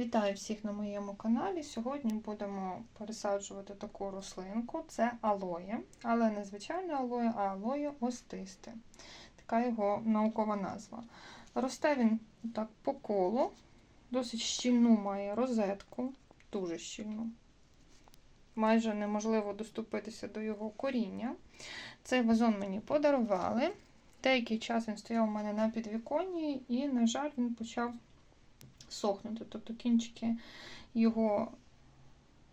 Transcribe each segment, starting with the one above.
Вітаю всіх на моєму каналі. Сьогодні будемо пересаджувати таку рослинку. Це алоє, але не звичайне алоє, а алоє остисте. Така його наукова назва. Росте він так по колу, досить щільну має розетку, дуже щільну. Майже неможливо доступитися до його коріння. Цей вазон мені подарували. Деякий час він стояв у мене на підвіконні, і, на жаль, він почав сохнути. Тобто кінчики його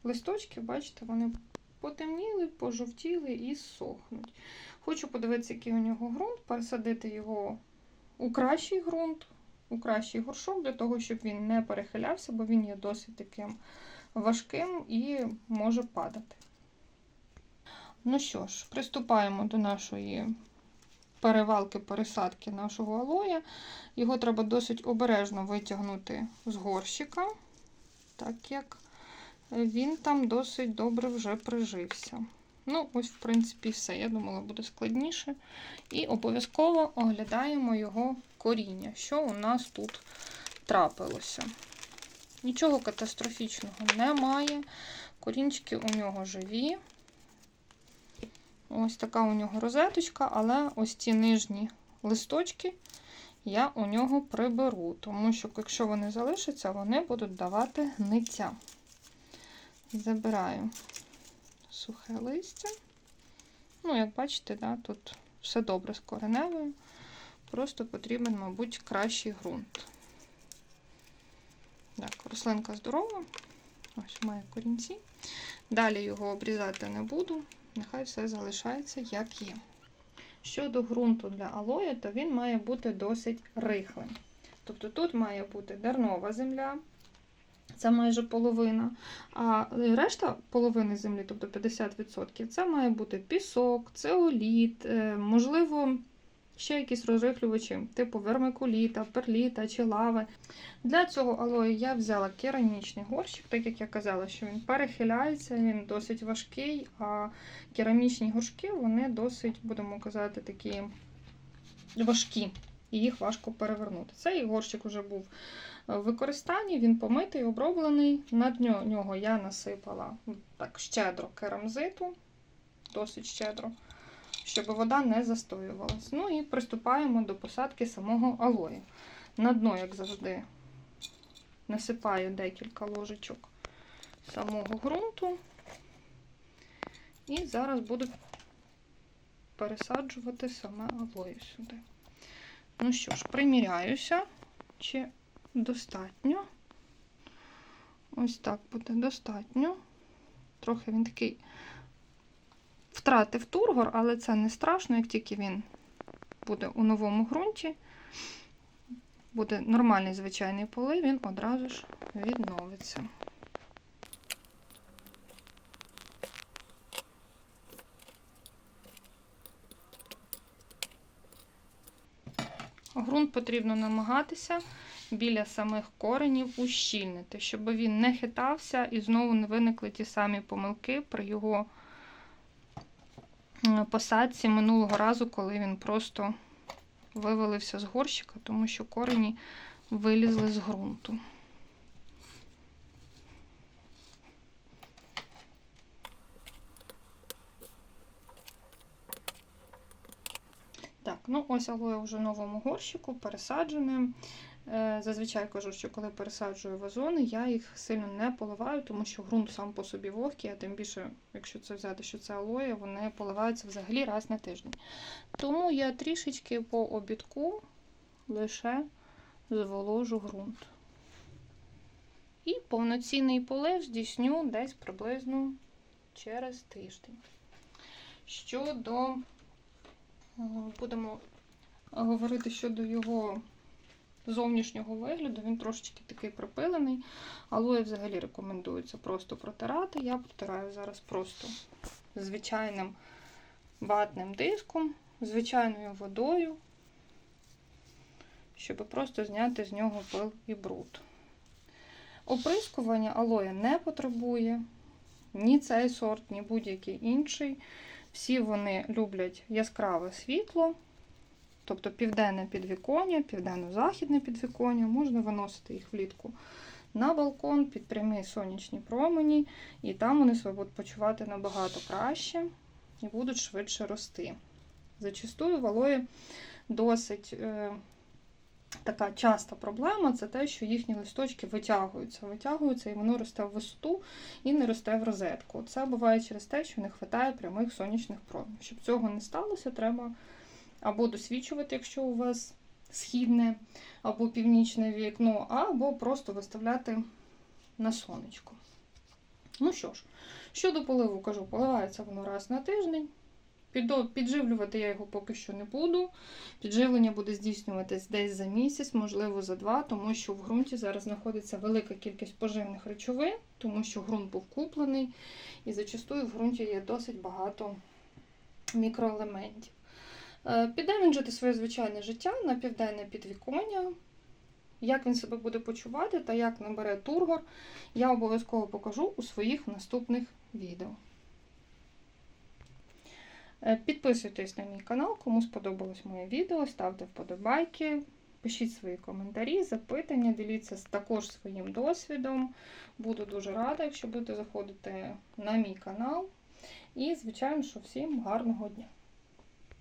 листочки, бачите, вони потемніли, пожовтіли і сохнуть. Хочу подивитися, який у нього ґрунт, пересадити його у кращий ґрунт, у кращий горшок, для того, щоб він не перехилявся, бо він є досить таким важким і може падати. Ну що ж, приступаємо до нашої перевалки, пересадки нашого алоя. Його треба досить обережно витягнути з горщика, так як він там досить добре вже прижився. Ну, ось, в принципі, все. Я думала, буде складніше. І обов'язково оглядаємо його коріння, що у нас тут трапилося. Нічого катастрофічного немає. Корінчики у нього живі. Ось така у нього розеточка, але ось ці нижні листочки я у нього приберу, тому що, якщо вони залишаться, вони будуть давати гниття. Забираю сухе листя. Ну, як бачите, да, тут все добре з кореневою. Просто потрібен, мабуть, кращий ґрунт. Так, рослинка здорова. Ось має корінці. Далі його обрізати не буду. Нехай все залишається, як є. Щодо ґрунту для алоє, то він має бути досить рихлим. Тобто тут має бути дернова земля, це майже половина. А решта половини землі, тобто 50%, це має бути пісок, цеоліт, можливо, ще якісь розрихлювачі, типу вермикуліта, перліта чи лави. Для цього алої я взяла керамічний горщик, так як я казала, що він перехиляється, він досить важкий, а керамічні горшки вони досить, будемо казати, такі важкі, і їх важко перевернути. Цей горщик вже був в використанні, він помитий, оброблений. На нього я насипала так щедро керамзиту, досить щедро щоб вода не застоювалась. Ну і приступаємо до посадки самого алою. На дно, як завжди, насипаю декілька ложечок самого ґрунту. І зараз буду пересаджувати саме алою сюди. Ну що ж, приміряюся, чи достатньо. Ось так буде достатньо. Трохи він такий втратив тургор, але це не страшно, як тільки він буде у новому ґрунті, буде нормальний звичайний полив, він одразу ж відновиться. Грунт потрібно намагатися біля самих коренів ущільнити, щоб він не хитався і знову не виникли ті самі помилки при його посадці минулого разу, коли він просто вивалився з горщика, тому що корені вилізли з ґрунту. Так, ну ось алоє вже в новому горщику, пересаджене. Е, зазвичай кажу, що коли пересаджую вазони, я їх сильно не поливаю, тому що ґрунт сам по собі вогкий, а тим більше, якщо це взяти, що це алоє, вони поливаються взагалі раз на тиждень. Тому я трішечки по обідку лише зволожу ґрунт. І повноцінний полив здійсню десь приблизно через тиждень. Щодо, будемо говорити щодо його зовнішнього вигляду, він трошечки такий припилений. Алоє взагалі рекомендується просто протирати. Я протираю зараз просто звичайним ватним диском, звичайною водою, щоб просто зняти з нього пил і бруд. Оприскування алоя не потребує ні цей сорт, ні будь-який інший. Всі вони люблять яскраве світло. Тобто південне підвіконня, південно-західне підвіконня, можна виносити їх влітку на балкон під прямі сонячні промені, і там вони себе будуть почувати набагато краще і будуть швидше рости. Зачастую в алої досить е, така часта проблема це те, що їхні листочки витягуються, витягуються і воно росте в висоту і не росте в розетку. Це буває через те, що не вистачає прямих сонячних променів. Щоб цього не сталося, треба або досвідчувати, якщо у вас східне або північне вікно, або просто виставляти на сонечко. Ну що ж, щодо поливу, кажу, поливається воно раз на тиждень. Підживлювати я його поки що не буду. Підживлення буде здійснюватись десь за місяць, можливо, за два, тому що в ґрунті зараз знаходиться велика кількість поживних речовин, тому що ґрунт був куплений, і зачастую в ґрунті є досить багато мікроелементів. Е, Піде він жити своє звичайне життя на південне підвіконня. Як він себе буде почувати та як набере тургор, я обов'язково покажу у своїх наступних відео. Е, Підписуйтесь на мій канал, кому сподобалось моє відео, ставте вподобайки, пишіть свої коментарі, запитання, діліться також своїм досвідом. Буду дуже рада, якщо будете заходити на мій канал. І, звичайно, що всім гарного дня!